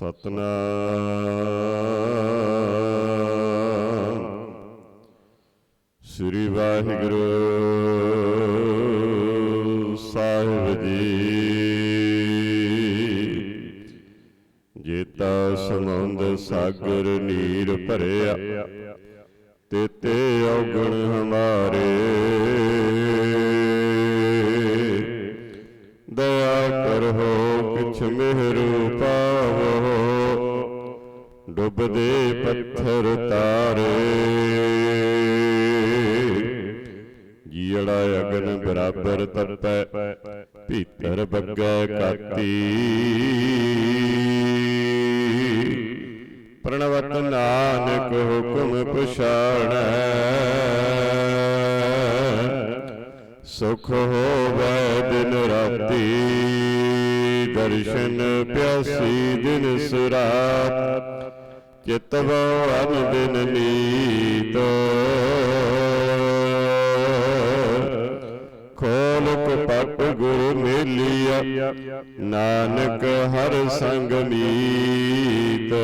ਸਤਨਾਮ। ਸ੍ਰੀ ਵਾਹਿਗੁਰੂ ਸਾਹਿਬ ਜੀ। ਜੇਤਾ ਸਮੁੰਦ ਸਾਗਰ ਨੀਰ ਭਰਿਆ। ਸੁਖ ਹੋਵੇ ਦਿਨ ਰਾਤੀ। ਦਰਸ਼ਨ ਪਿਆਸੀ ਦਿਨ ਸੁਰਾਤ। ਚਿਤਵੋ ਅਨ ਦਿਨ ਨੀਤ। ਖੋਲਕ ਕਪਟ ਗੁਰ ਮੇਲੀਆ। ਨਾਨਕ ਹਰ ਸੰਗ ਮੀਤ।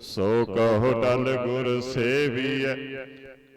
ਸੋ ਕਹੋ ਟਲ ਗੁਰ ਸੇਵੀਐ।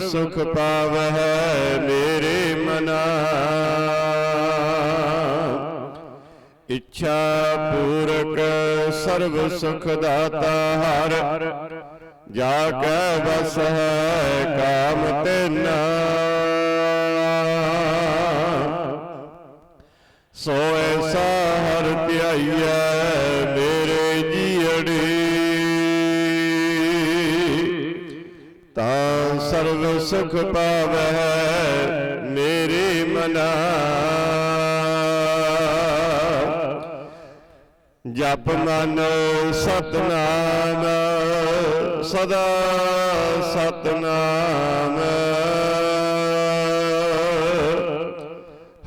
ਸੁਖ ਪਾਵਹਿ ਮੇਰੇ ਮਨਾ। ਇੱਛਾ ਪੂਰਕ ਸਰਬ ਸੁਖ ਦਾਤਾ ਹਰ। ਜਾ ਕੈ ਬਸ ਹੈ ਕਾਮ ਤੇਨਾ। ਸੋ ਐਸਾ ਹਰ ਧਿਆਈਐ ਸੁਖ ਪਾਵੈ ਮੇਰੇ ਮਨਾ। ਜਪ ਮਨ ਸਤਨਾਮ, ਸਦਾ ਸਤਨਾਮ।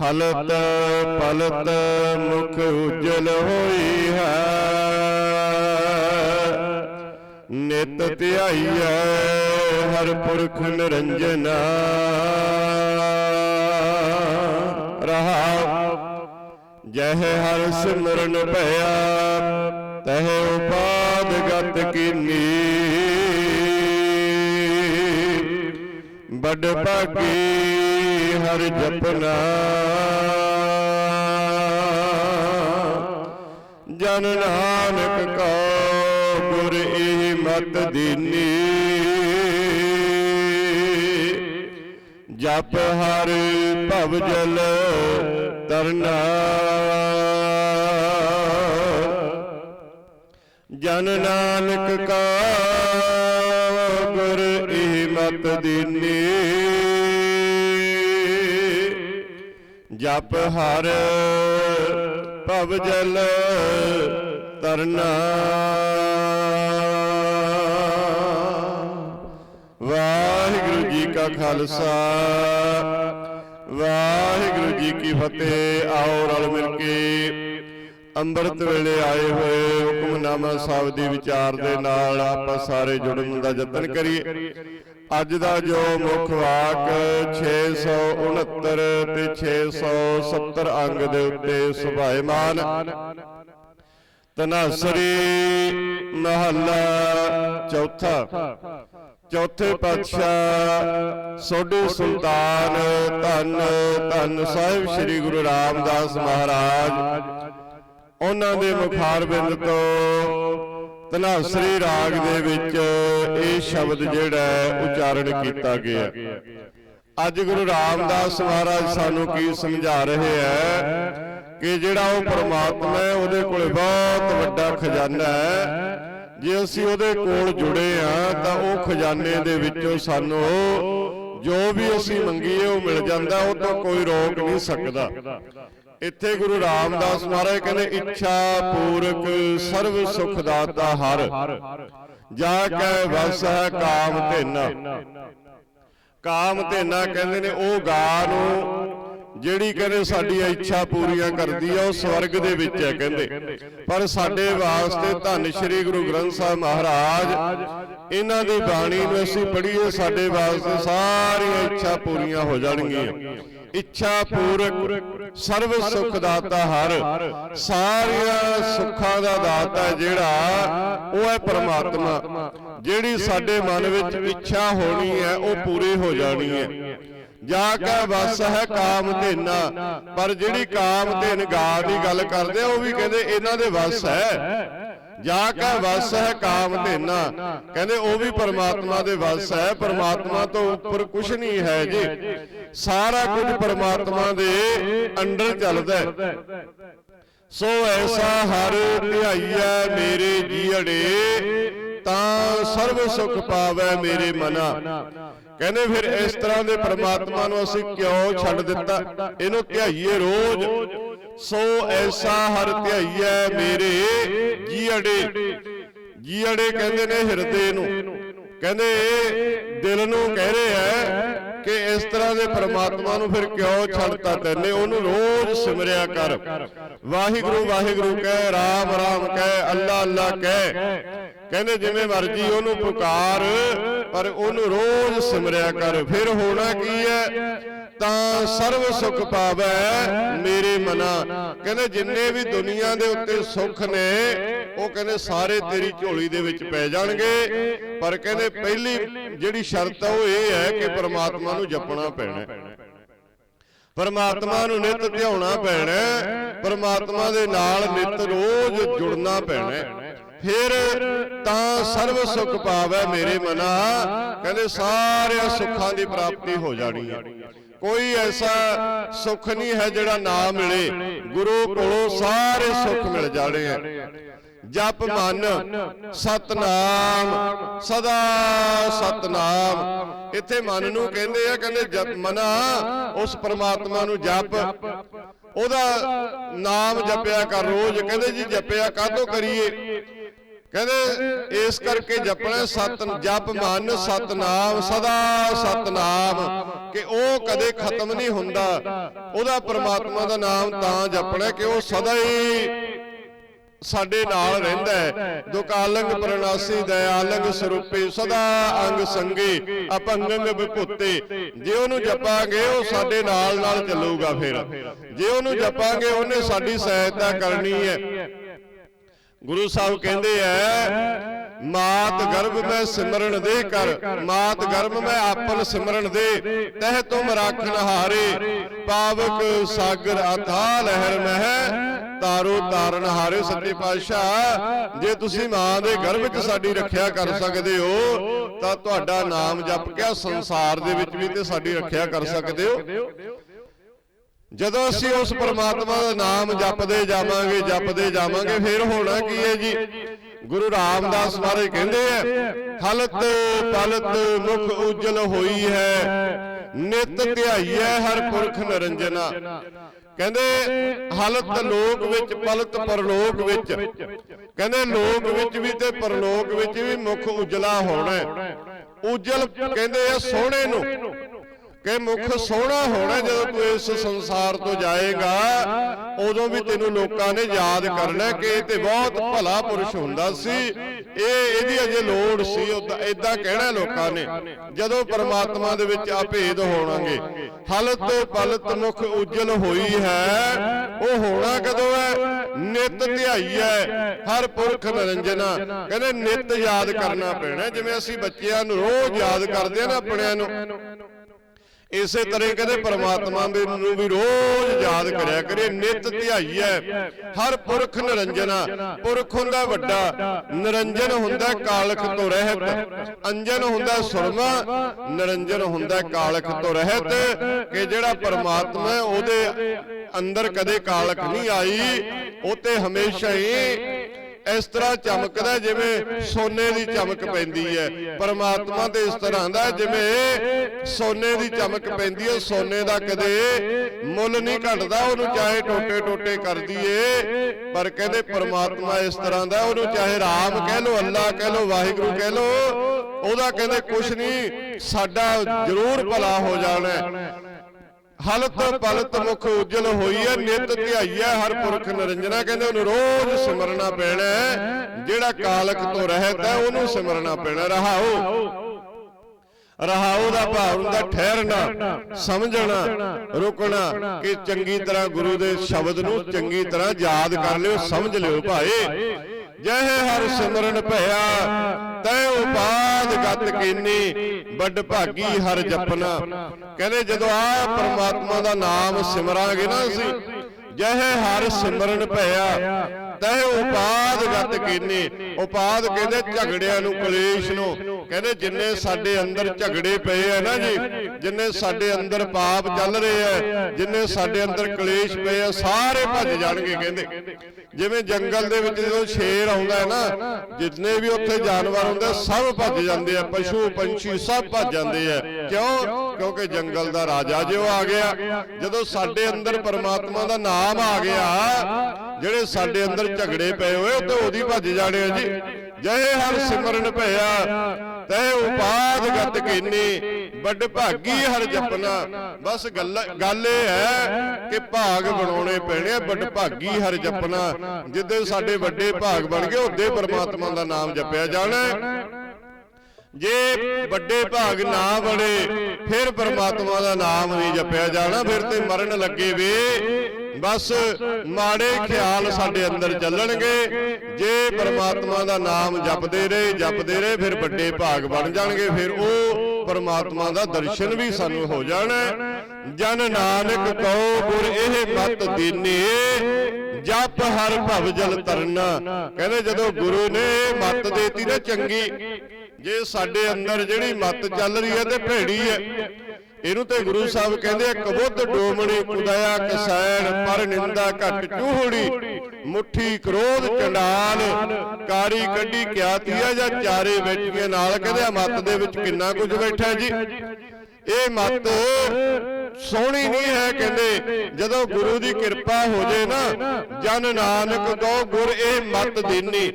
ਹਲਤ ਪਲਤ ਮੁਖ ਉਜਲ ਹੋਈ ਹੈ। ਨਿਤ ਧਿਆਈਐ, ਹਰ ਪੁਰਖ ਨਿਰੰਜਨਾ। ਰਹਾ ਜਹ ਹਰ ਸਿਮਰਨ ਭਇਆ, ਤਹ ਉਪਾਦ ਗਤ ਕੀਨੀ। ਬੜ ਭਾਗੀ ਹਰ ਜਪਨਾ। ਜਨ ਨਾਨਕ ਕੋ ਗੁਰ ਇਹ ਮਤ ਦੀਨੀ। ਜਪ ਹਰ ਭਵ ਜਲ ਤਰਨਾ। ਜਨ ਨਾਨਕ ਕਾ ਗੁਰ ਇਹ ਮਤ ਦੀਨੀ। ਜਪ ਹਰ ਭਵ ਜਲ ਤਰਨਾ। ਕਾ ਖਾਲਸਾ। ਵਾਹਿਗੁਰੂ ਜੀ ਕੀ ਫਤਿਹ। ਆਓ ਰਲ ਮਿਲ ਕੇ ਅੰਮ੍ਰਿਤ ਵੇਲੇ ਆਏ ਹੋਏ ਹੁਕਮਨਾਮਾ ਸਾਹਿਬ ਦੀ ਵਿਚਾਰ ਦੇ ਨਾਲ ਆਪਾਂ ਸਾਰੇ ਜੁੜਨ ਦਾ ਯਤਨ ਕਰੀਏ। ਅੱਜ ਦਾ ਜੋ ਮੁੱਖ ਵਾਕ 669 ਤੇ 670 ਅੰਗ ਦੇ ਉੱਤੇ ਸੁਭਾਇਮਾਨ ਤਨਾਸਰੀ ਮਹੱਲਾ ਚੌਥਾ। ਚੌਥੇ ਪਾਤਸ਼ਾਹ ਸੋਢੀ ਸੁਲਤਾਨ ਧੰਨ ਧੰਨ ਸਾਹਿਬ ਸ੍ਰੀ ਗੁਰੂ ਰਾਮਦਾਸ ਮਹਾਰਾਜ। ਉਹਨਾਂ ਦੇ ਮੁਖਾਰਬਿੰਦ ਤੋਂ ਤਨਾਸਰੀ ਰਾਗ ਦੇ ਵਿੱਚ ਇਹ ਸ਼ਬਦ ਜਿਹੜਾ ਉਚਾਰਨ ਕੀਤਾ ਗਿਆ। ਅੱਜ ਗੁਰੂ ਰਾਮਦਾਸ ਮਹਾਰਾਜ ਸਾਨੂੰ ਕੀ ਸਮਝਾ ਰਹੇ ਹੈ ਕਿ ਜਿਹੜਾ ਉਹ ਪਰਮਾਤਮਾ ਹੈ ਉਹਦੇ ਕੋਲੇ ਬਹੁਤ ਵੱਡਾ ਖਜ਼ਾਨਾ ਹੈ। ਜੇ ਅਸੀਂ ਉਹਦੇ ਕੋਲ ਜੁੜੇ ਆ ਤਾਂ ਉਹ ਖਜ਼ਾਨੇ ਦੇ ਵਿੱਚੋਂ ਸਾਨੂੰ ਜੋ ਵੀ ਅਸੀਂ ਮੰਗੀਏ ਉਹ ਮਿਲ ਜਾਂਦਾ ਉਹ ਤੋਂ ਕੋਈ ਰੋਕ ਨਹੀਂ ਸਕਦਾ। ਇੱਥੇ ਗੁਰੂ ਰਾਮਦਾਸ ਮਹਾਰਾਜ ਕਹਿੰਦੇ ਇੱਛਾ ਪੂਰਕ ਸਰਬ ਸੁਖ ਦਾਤਾ ਹਰ। ਜਾ ਕੇ ਵਸ ਹੈ ਕਾਮ ਧਿਨ। ਕਾਮ ਧੇਨਾ ਕਹਿੰਦੇ ਨੇ ਉਹ ਗਾ ਨੂੰ ਜਿਹੜੀ ਕਹਿੰਦੇ ਸਾਡੀ ਇੱਛਾ ਪੂਰੀਆਂ ਕਰਦੀ ਆ ਉਹ ਸਵਰਗ ਦੇ ਵਿੱਚ ਹੈ ਕਹਿੰਦੇ। ਪਰ ਸਾਡੇ ਵਾਸਤੇ ਧੰਨ ਸ਼੍ਰੀ ਗੁਰੂ ਗ੍ਰੰਥ ਸਾਹਿਬ ਮਹਾਰਾਜ ਇਹਨਾਂ ਦੀ ਬਾਣੀ ਨੂੰ ਅਸੀਂ ਪੜ੍ਹੀਏ ਸਾਡੇ ਵਾਸਤੇ ਸਾਰੀਆਂ ਇੱਛਾ ਪੂਰੀਆਂ ਹੋ ਜਾਣਗੀਆਂ। ਇੱਛਾ ਪੂਰਕ ਸਰਬ ਸੁਖ ਦਾਤਾ ਹਰ। ਸਾਰੀਆਂ ਸੁੱਖਾਂ ਦਾ ਦਾਤਾ ਜਿਹੜਾ ਉਹ ਹੈ ਪ੍ਰਮਾਤਮਾ। ਜਿਹੜੀ ਸਾਡੇ ਮਨ ਵਿੱਚ ਇੱਛਾ ਹੋਣੀ ਹੈ ਉਹ ਪੂਰੀ ਹੋ। ਜਾਣੀ ਹੈ। ਜਾ ਕੇ ਵਸ ਹੈ ਕਾਮ ਧੇਨਾ। ਪਰ ਜਿਹੜੀ ਕਾਮ ਧੇਨ ਗਾ ਦੀ ਗੱਲ ਕਰਦੇ ਉਹ ਵੀ ਕਹਿੰਦੇ ਇਹਨਾਂ ਦੇ ਵਸ ਹੈ। ਜਾ ਕੇ ਵਸ ਹੈ ਕਾਮ ਧੇਨਾ। ਕਹਿੰਦੇ ਉਹ ਵੀ ਪਰਮਾਤਮਾ ਦੇ ਵਸ ਹੈ ਪਰਮਾਤਮਾ ਤੋਂ ਉੱਪਰ ਕੁਝ ਨਹੀਂ ਹੈ ਜੀ। ਸਾਰਾ ਕੁਝ ਪਰਮਾਤਮਾ ਦੇ ਅੰਡਰ ਚੱਲਦਾ ਹੈ। ਸੋ ਐਸਾ ਹਰ ਧਿਆਈਐ ਮੇਰੇ ਜੀੜੇ ਤਾਂ ਸਰਬ ਸੁਖ ਪਾਵੈ ਮੇਰੇ ਮਨਾ। ਕਹਿੰਦੇ ਫਿਰ ਇਸ ਤਰ੍ਹਾਂ ਦੇ ਪ੍ਰਮਾਤਮਾ ਨੂੰ ਅਸੀਂ ਕਿਉਂ ਛੱਡ ਦਿੱਤਾ। ਇਹਨੂੰ ਧਿਆਈਏ ਰੋਜ਼। ਸੋ ਐਸਾ ਹਰ ਧਿਆਈਐ ਮੇਰੇ ਜੀੜੇ ਜੀੜੇ ਕਹਿੰਦੇ ਨੇ ਹਿਰਦੇ ਨੂੰ। ਕਹਿੰਦੇ ਦਿਲ ਨੂੰ ਕਹਿ ਰਹੇ ਹੈ ਕਿ ਇਸ ਤਰ੍ਹਾਂ ਦੇ ਪ੍ਰਮਾਤਮਾ ਨੂੰ ਫਿਰ ਕਿਉਂ ਛੱਡਤਾ ਤੈਨੇ, ਉਹਨੂੰ ਰੋਜ਼ ਸਿਮਰਿਆ ਕਰ। ਵਾਹਿਗੁਰੂ ਵਾਹਿਗੁਰੂ ਕਹਿ, ਰਾਮ ਰਾਮ ਕਹਿ, ਅੱਲਾ ਅੱਲਾ ਕਹਿ। ਕਹਿੰਦੇ ਜਿਵੇਂ ਮਰਜ਼ੀ ਉਹਨੂੰ ਪੁਕਾਰ ਪਰ ਉਹਨੂੰ ਰੋਜ਼ ਸਿਮਰਿਆ ਕਰ ਫਿਰ ਹੋਣਾ ਕੀ ਹੈ? ਤਾਂ ਸਰਬ ਸੁਖ ਪਾਵੈ ਮੇਰੇ ਮਨਾ। ਕਹਿੰਦੇ ਜਿੰਨੇ ਵੀ ਦੁਨੀਆ ਦੇ ਉੱਤੇ ਸੁੱਖ ਨੇ ਉਹ ਕਹਿੰਦੇ ਸਾਰੇ ਤੇਰੀ ਝੋਲੀ ਦੇ ਵਿੱਚ ਪੈ ਜਾਣਗੇ। ਪਰ ਕਹਿੰਦੇ ਪਹਿਲੀ ਜਿਹੜੀ ਸ਼ਰਤ ਆ ਉਹ ਇਹ ਹੈ ਕਿ ਪਰਮਾਤਮਾ ਨੂੰ ਜਪਣਾ ਪੈਣਾ। ਪਰਮਾਤਮਾ ਨੂੰ ਨਿਤ ਧਿਆਉਣਾ ਪੈਣਾ। ਪਰਮਾਤਮਾ ਦੇ ਨਾਲ ਨਿਤ ਰੋਜ਼ ਜੁੜਨਾ ਪੈਣਾ। ਫਿਰ ਤਾਂ ਸਰਬ ਸੁਖ ਪਾਵੈ ਮੇਰੇ ਮਨਾ। ਕਹਿੰਦੇ ਸਾਰਿਆਂ ਸੁੱਖਾਂ ਦੀ ਪ੍ਰਾਪਤੀ ਹੋ ਜਾਣੀ ਹੈ। ਕੋਈ ਐਸਾ ਸੁੱਖ ਨਹੀਂ ਹੈ ਜਿਹੜਾ ਨਾ ਮਿਲੇ। ਗੁਰੂ ਕੋਲੋਂ ਸਾਰੇ ਸੁੱਖ ਮਿਲ ਜਾਣੇ ਆ ਜਪ ਮਨ, ਸਤਨਾਮ, ਸਦਾ ਸਤਨਾਮ। ਇੱਥੇ ਮਨ ਨੂੰ ਕਹਿੰਦੇ ਆ, ਕਹਿੰਦੇ ਜਪ ਮਨਾ, ਉਸ ਪਰਮਾਤਮਾ ਨੂੰ ਜਪ। ਉਹਦਾ ਨਾਮ ਜਪਿਆ ਕਰ ਰੋਜ਼। ਕਹਿੰਦੇ ਜੀ ਜਪਿਆ ਕਾਹਤੋਂ ਕਰੀਏ? ਕਹਿੰਦੇ ਇਸ ਕਰਕੇ ਜਪਣਾ ਸਤ ਜਪ ਮਨ ਸਤਨਾਮ ਸਦਾ ਸਤਨਾਮ ਕਿ ਉਹ ਕਦੇ ਖਤਮ ਨਹੀਂ ਹੁੰਦਾ। ਉਹਦਾ ਪ੍ਰਮਾਤਮਾ ਦਾ ਨਾਮ ਤਾਂ ਜਪਣਾ ਕਿ ਉਹ ਸਦਾ ਹੀ ਸਾਡੇ ਨਾਲ ਰਹਿੰਦਾ ਹੈ। ਦੁਕਾਲੰਗ ਪ੍ਰਣਾਸੀ ਦਇਆਲੰਗ ਸਰੂਪੇ ਸਦਾ ਅੰਗ ਸੰਗੇ ਅਪੰਗੰਗ ਵਿਭੁੱਤੇ। ਜੇ ਉਹਨੂੰ ਜਪਾਂਗੇ ਉਹ ਸਾਡੇ ਨਾਲ ਨਾਲ ਚੱਲੂਗਾ ਫਿਰ। ਜੇ ਉਹਨੂੰ ਜਪਾਂਗੇ ਉਹਨੇ ਸਾਡੀ ਸਹਾਇਤਾ ਕਰਨੀ ਹੈ। ਗੁਰੂ ਸਾਹਿਬ ਕਹਿੰਦੇ ਐ ਮਾਤ ਗਰਭ ਮੈਂ ਸਿਮਰਨ ਦੇ ਕਰ, ਮਾਤ ਗਰਭ ਮੈਂ ਆਪਨ ਸਿਮਰਨ ਦੇ, ਤਹਿ ਤੁਮ ਰਾਖਨ ਹਾਰੇ, ਪਾਵਕ ਸਾਗਰ ਅਥਾ ਲਹਿਰ ਮਹਿ, ਤਾਰੋ ਤਾਰਨ ਹਾਰੇ ਸੱਚੇ ਪਾਤਸ਼ਾਹ। ਜੇ ਤੁਸੀਂ ਮਾਂ ਦੇ ਗਰਭ 'ਚ ਸਾਡੀ ਰੱਖਿਆ ਕਰ ਸਕਦੇ ਹੋ, ਤਾਂ ਤੁਹਾਡਾ ਨਾਮ ਜਪ ਕੇ ਸੰਸਾਰ ਦੇ ਵਿੱਚ ਵੀ ਤੇ ਸਾਡੀ ਰੱਖਿਆ ਕਰ ਸਕਦੇ ਹੋ। ਜਦੋਂ ਅਸੀਂ ਉਸ ਪਰਮਾਤਮਾ ਦਾ ਨਾਮ ਜਪਦੇ ਜਾਵਾਂਗੇ ਜਪਦੇ ਜਾਵਾਂਗੇ, ਫਿਰ ਹੋਣਾ ਕੀ ਹੈ ਜੀ? ਗੁਰੂ ਰਾਮਦਾਸ ਮਹਾਰਾਜ ਕਹਿੰਦੇ ਆ ਹਲਤ ਪਲਤ ਮੁਖ ਉਜਲ ਹੋਈ ਹੈ, ਨਿਤ ਧਿਆਈਐ ਹਰ ਪੁਰਖ ਨਰੰਜਨਾ। ਕਹਿੰਦੇ ਹਲਤ ਲੋਕ ਵਿੱਚ ਪਲਤ ਪਰਲੋਕ ਵਿੱਚ। ਕਹਿੰਦੇ, ਲੋਕ ਵਿੱਚ ਵੀ ਤੇ ਪਰਲੋਕ ਵਿੱਚ ਵੀ ਮੁਖ ਉਜਲਾ ਹੋਣਾ ਹੈ। ਉਜਲ ਕਹਿੰਦੇ ਆ ਸੋਹਣੇ ਨੂੰ। ਕਿ ਮੁਖ ਸੋਹਣਾ ਹੋਣਾ ਜਦੋਂ ਤੂੰ ਇਸ ਸੰਸਾਰ ਤੋਂ ਜਾਏਗਾ ਉਦੋਂ ਵੀ ਤੈਨੂੰ ਲੋਕਾਂ ਨੇ ਯਾਦ ਕਰਨਾ ਕਿ ਇਹ ਤੇ ਬਹੁਤ ਭਲਾ ਪੁਰਸ਼ ਹੁੰਦਾ ਸੀ। ਇਹ ਇਹਦੀ ਅਜੇ ਲੋੜ ਸੀ ਇਦਾਂ ਕਹਿਣਾ ਲੋਕਾਂ ਨੇ ਜਦੋਂ ਪਰਮਾਤਮਾ ਦੇ ਵਿੱਚ ਆ ਭੇਦ ਹੋਣਾਗੇ ਹਲਤ ਪਲਤ ਮੁਖ ਉਜਲ ਹੋਈ ਹੈ ਉਹ ਹੋਣਾ ਕਦੋਂ ਹੈ? ਨਿਤ ਧਿਆਈ ਹੈ ਹਰ ਪੁਰਖ ਨਿਰੰਜਨਾ ਕਹਿੰਦੇ ਨਿਤ ਯਾਦ ਕਰਨਾ ਪੈਣਾ ਜਿਵੇਂ ਅਸੀਂ ਬੱਚਿਆਂ ਨੂੰ ਰੋਜ਼ ਯਾਦ ਕਰਦੇ ਆ ਨਾ। ਆਪਣਿਆਂ ਨੂੰ। ਇਸੇ ਤਰ੍ਹਾਂ ਹੀ ਕਹਿੰਦੇ ਪ੍ਰਮਾਤਮਾ ਵੀ ਨੂੰ ਵੀ ਰੋਜ਼ ਯਾਦ ਕਰਿਆ ਕਰੇ ਨਿਤ ਧਿਆਈਐ ਹਰ ਪੁਰਖ ਨਿਰੰਜਨਾ ਪੁਰਖ ਹੁੰਦਾ ਵੱਡਾ ਨਿਰੰਜਨ ਹੁੰਦਾ ਕਾਲਖ ਤੋਂ ਰਹਿਤ ਅੰਜਨ ਹੁੰਦਾ ਸੁਰਮਾ ਨਿਰੰਜਨ ਹੁੰਦਾ ਕਾਲਖ ਤੋਂ ਰਹਿਤ ਕਿ ਜਿਹੜਾ ਪਰਮਾਤਮਾ ਹੈ, ਉਹਦੇ ਅੰਦਰ ਕਦੇ ਕਾਲਖ ਨਹੀਂ ਆਈ ਉਹ ਤੇ ਹਮੇਸ਼ਾ ਹੀ ਇਸ ਤਰ੍ਹਾਂ ਚਮਕਦਾ ਜਿਵੇਂ ਸੋਨੇ ਦੀ ਚਮਕ ਪੈਂਦੀ ਹੈ। ਪਰਮਾਤਮਾ ਤੇ ਇਸ ਤਰ੍ਹਾਂ ਦਾ ਜਿਵੇਂ ਸੋਨੇ ਦੀ ਚਮਕ ਪੈਂਦੀ ਹੈ। ਸੋਨੇ ਦਾ ਕਦੇ ਮੁੱਲ ਨਹੀਂ ਘਟਦਾ, ਉਹਨੂੰ ਚਾਹੇ ਟੋਟੇ ਟੋਟੇ ਕਰ ਦਈਏ। ਪਰ ਕਹਿੰਦੇ ਪਰਮਾਤਮਾ ਇਸ ਤਰ੍ਹਾਂ ਦਾ ਉਹਨੂੰ ਚਾਹੇ ਰਾਮ ਕਹਿ ਲੋ ਅੱਲਾ ਕਹਿ ਲੋ ਵਾਹਿਗੁਰੂ ਕਹਿ ਲੋ ਉਹਦਾ ਕਹਿੰਦੇ ਕੁਛ ਨਹੀਂ, ਸਾਡਾ ਜ਼ਰੂਰ ਭਲਾ ਹੋ ਜਾਣਾ ਹਲਤ ਪਲਤ ਮੁਖ ਉਜਲ ਹੋਈ ਹੈ ਨਿਤ ਧਿਆਈਐ ਹਰ ਪੁਰਖ ਨਿਰੰਜਨਾ ਕਹਿੰਦੇ ਉਹਨੂੰ ਰੋਜ਼ ਸਿਮਰਨਾ ਪੈਣਾ। ਜਿਹੜਾ ਕਾਲਕ ਤੋਂ ਰਹਿਤ ਹੈ ਉਹਨੂੰ ਸਿਮਰਨਾ ਪੈਣਾ ਰਹਾਓ। ਰਹਾਓ। ਦਾ ਭਾਵ ਹੁੰਦਾ ਠਹਿਰਨਾ ਸਮਝਣਾ ਰੁਕਣਾ ਕਿ ਚੰਗੀ ਤਰ੍ਹਾਂ ਗੁਰੂ ਦੇ ਸ਼ਬਦ ਨੂੰ ਚੰਗੀ ਤਰ੍ਹਾਂ ਯਾਦ ਕਰ ਲਿਓ ਸਮਝ ਲਿਓ ਭਾਏ ਜਹ ਹਰ ਸਿਮਰਨ ਭਇਆ, ਤੈ ਉਪਾਦ ਗਤ ਕੀਨੀ, ਵੱਡ ਭਾਗੀ ਹਰ ਜਪਨਾ। ਕਹਿੰਦੇ ਜਦੋਂ ਆ ਪ੍ਰਮਾਤਮਾ ਦਾ ਨਾਮ ਸਿਮਰਾਂਗੇ ਨਾ ਅਸੀਂ ਜਹ ਹਰ ਸਿਮਰਨ ਭਇਆ, ਤੈ ਉਪਾਦ ਗਤ ਕੀਨੀ। ਉਪਾਦ ਕਹਿੰਦੇ ਝਗੜਿਆਂ ਨੂੰ ਕਲੇਸ਼ ਨੂੰ। ਕਹਿੰਦੇ ਜਿੰਨੇ ਸਾਡੇ ਅੰਦਰ ਝਗੜੇ ਪਏ ਆ ਨਾ ਜੀ ਜਿੰਨੇ ਸਾਡੇ ਅੰਦਰ ਪਾਪ ਚੱਲ ਰਹੇ ਆ ਜਿੰਨੇ ਸਾਡੇ ਅੰਦਰ ਕਲੇਸ਼ ਪਏ ਆ ਸਾਰੇ ਭੱਜ ਜਾਣਗੇ ਕਹਿੰਦੇ। ਜਿਵੇਂ ਜੰਗਲ ਦੇ ਵਿੱਚ ਜਦੋਂ ਸ਼ੇਰ ਆਉਂਦਾ ਹੈ ਨਾ ਜਿੰਨੇ ਵੀ ਉੱਥੇ ਜਾਨਵਰ ਹੁੰਦੇ ਸਭ ਭੱਜ ਜਾਂਦੇ ਆ ਪਸ਼ੂ ਪੰਛੀ ਸਭ ਭੱਜ ਜਾਂਦੇ ਆ। ਕਿਉਂ? ਕਿਉਂਕਿ ਜੰਗਲ ਦਾ ਰਾਜਾ ਜਿਉ ਆ ਗਿਆ ਜਦੋਂ ਸਾਡੇ ਅੰਦਰ ਪਰਮਾਤਮਾ ਦਾ ਨਾਮ ਆ ਗਿਆ ਜਿਹੜੇ ਸਾਡੇ ਅੰਦਰ ਝਗੜੇ ਪਏ ਹੋਏ ਉਹ ਤੇ ਭੱਜ ਜਾਣੇ ਜੀ। ਜਹੇ ਹਰ ਸਿਮਰਨ ਭਇਆ, ਤੈ ਉਪਾਦ ਗਤ ਕੀਨੀ, ਵੱਡ ਭਾਗੀ ਹਰ ਜਪਨਾ। ਬਸ ਗੱਲ ਗੱਲ ਇਹ ਹੈ ਕਿ ਭਾਗ ਬਣਾਉਣੇ ਪੈਣੇ ਵੱਡ ਭਾਗੀ ਹਰ ਜਪਨਾ। ਜਿੱਦੇ ਸਾਡੇ ਵੱਡੇ ਭਾਗ ਬਣ ਗਏ ਉਹਦੇ ਪਰਮਾਤਮਾ ਦਾ ਨਾਮ ਜਪਿਆ ਜਾਣਾ ਜੇ ਵੱਡੇ ਭਾਗ ਨਾ ਬਣੇ, ਫਿਰ ਪਰਮਾਤਮਾ ਦਾ ਨਾਮ ਨਹੀਂ ਜਪਿਆ ਜਾਣਾ, ਫਿਰ ਤੇ ਮਰਨ ਲੱਗੇ ਵੇ। ਬਸ ਮਾੜੇ ਖਿਆਲ ਸਾਡੇ ਅੰਦਰ ਚੱਲਣਗੇ। ਜੇ ਪਰਮਾਤਮਾ ਦਾ ਨਾਮ ਜਪਦੇ ਰਹੇ ਜਪਦੇ ਰਹੇ ਫਿਰ ਵੱਡੇ ਭਾਗ ਬਣ ਜਾਣਗੇ। ਫਿਰ ਉਹ ਪਰਮਾਤਮਾ ਦਾ ਦਰਸ਼ਨ ਵੀ ਸਾਨੂੰ ਹੋ ਜਾਣਾ। ਜਨ ਨਾਨਕ ਕਉ ਗੁਰ ਇਹ ਮਤ ਦੀਨੇ ਜਪ ਹਰ ਭਵ ਜਲ ਤਰਨਾ। ਕਹਿੰਦੇ ਜਦੋਂ ਗੁਰੂ ਨੇ ਮਤ ਦੇਤੀ ਨਾ ਚੰਗੀ ਜੇ ਸਾਡੇ ਅੰਦਰ ਜਿਹੜੀ ਮਤ ਚੱਲ ਰਹੀ ਹੈ ਤੇ ਭੇੜੀ ਹੈ। ਇਹਨੂੰ ਤੇ ਗੁਰੂ ਸਾਹਿਬ ਕਹਿੰਦੇ ਆ ਕਬੁੱਧ ਡੋਮਣੀ ਕੁਦਇਆ ਕਸੈਣ ਪਰ ਨਿੰਦਾ ਘਟ ਚੂਹੜੀ ਮੁੱਠੀ ਕ੍ਰੋਧ ਚੰਡਾਲ ਕਾਰੀ ਕੱਢੀ ਕਿਆਤੀਆ ਜਾਂ ਚਾਰੇ ਬੈਠੀਆਂ ਨਾਲ ਕਹਿੰਦੇ ਆ ਮਤ ਦੇ ਵਿੱਚ ਕਿੰਨਾ ਕੁਝ ਬੈਠਾ ਜੀ? ਇਹ ਮਤ ਸੋਹਣੀ ਨਹੀਂ ਹੈ ਕਹਿੰਦੇ। ਜਦੋਂ ਗੁਰੂ ਦੀ ਕਿਰਪਾ ਹੋ ਜੇ ਨਾ ਜਨ ਨਾਨਕ ਕੋ ਗੁਰ ਇਹ ਮਤ ਦੇਨੀ।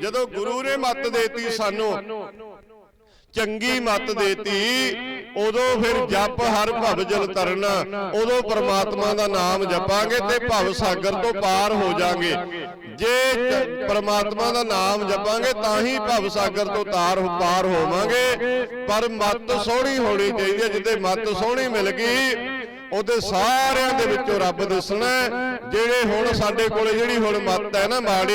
ਜਦੋਂ ਗੁਰੂ ਨੇ ਮਤ ਦੇਤੀ ਸਾਨੂੰ ਚੰਗੀ ਮਤ ਦੇਤੀ ਉਦੋਂ ਫਿਰ ਜਪ ਹਰ ਭਵ ਜਲ ਤਰਨਾ ਉਦੋਂ ਪ੍ਰਮਾਤਮਾ ਦਾ ਨਾਮ ਜਪਾਂਗੇ ਤੇ ਭਵ ਸਾਗਰ ਤੋਂ ਪਾਰ ਹੋ ਜਾਾਂਗੇ। ਜੇ ਪ੍ਰਮਾਤਮਾ ਦਾ ਨਾਮ ਜਪਾਂਗੇ ਤਾਂ ਹੀ ਭਵ ਸਾਗਰ ਤੋਂ ਤਾਰ ਪਾਰ ਹੋਵਾਂਗੇ। ਪਰ ਮਤ ਸੋਹਣੀ ਹੋਣੀ ਚਾਹੀਦੀ ਹੈ ਜਿੱਦੇ ਮਤ ਸੋਹਣੀ ਮਿਲ ਗਈ। ਉਹਦੇ ਸਾਰਿਆਂ ਦੇ ਵਿੱਚੋਂ ਰੱਬ ਦਿਸਣਾ। ਜਿਹੜੇ ਹੁਣ ਸਾਡੇ ਕੋਲੇ ਜਿਹੜੀ ਹੁਣ ਮੱਤ ਹੈ ਨਾ ਮਾੜੀ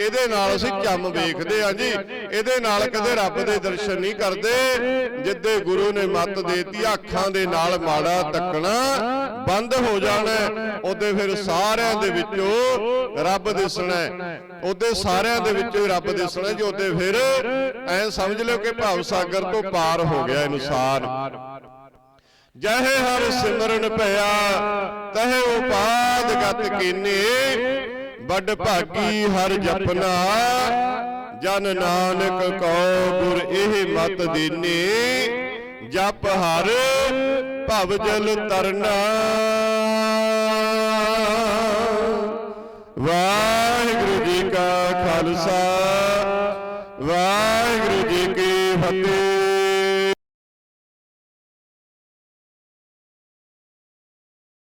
ਇਹਦੇ ਨਾਲ ਅਸੀਂ ਚੰਮ ਵੇਖਦੇ ਆ ਜੀ। ਇਹਦੇ ਨਾਲ ਕਦੇ ਰੱਬ ਦੇ ਦਰਸ਼ਨ ਨਹੀਂ ਕਰਦੇ। ਜਿੱਦੇ ਗੁਰੂ ਨੇ ਮੱਤ ਦੇਤੀ ਅੱਖਾਂ ਦੇ ਨਾਲ ਮਾੜਾ ਤੱਕਣਾ ਬੰਦ ਹੋ ਜਾਣਾ। ਉਹਦੇ ਫਿਰ ਸਾਰਿਆਂ ਦੇ ਵਿੱਚੋਂ ਰੱਬ ਦਿਸਣਾ। ਉਹਦੇ ਸਾਰਿਆਂ ਦੇ ਵਿੱਚੋਂ ਰੱਬ ਦਿਸਣਾ ਜੀ। ਉਹਦੇ ਫਿਰ ਐ ਸਮਝ ਲਿਓ ਕਿ ਭਵ ਸਾਗਰ ਤੋਂ ਪਾਰ ਹੋ ਗਿਆ ਇਨਸਾਨ ਜਹੇ ਹਰ ਸਿਮਰਨ ਭਇਆ ਤਹੇ ਉਪਾਦ ਗਤ ਕੀਨੇ, ਵੱਡ ਭਾਗੀ ਹਰ ਜਪਨਾ, ਜਨ ਨਾਨਕ ਕਉ ਗੁਰ ਇਹ ਮਤ ਦੀਨੇ, ਜਪ ਹਰ ਭਵ ਜਲ ਤਰਨਾ। ਵਾਹਿਗੁਰੂ ਜੀ ਕਾ ਖਾਲਸਾ।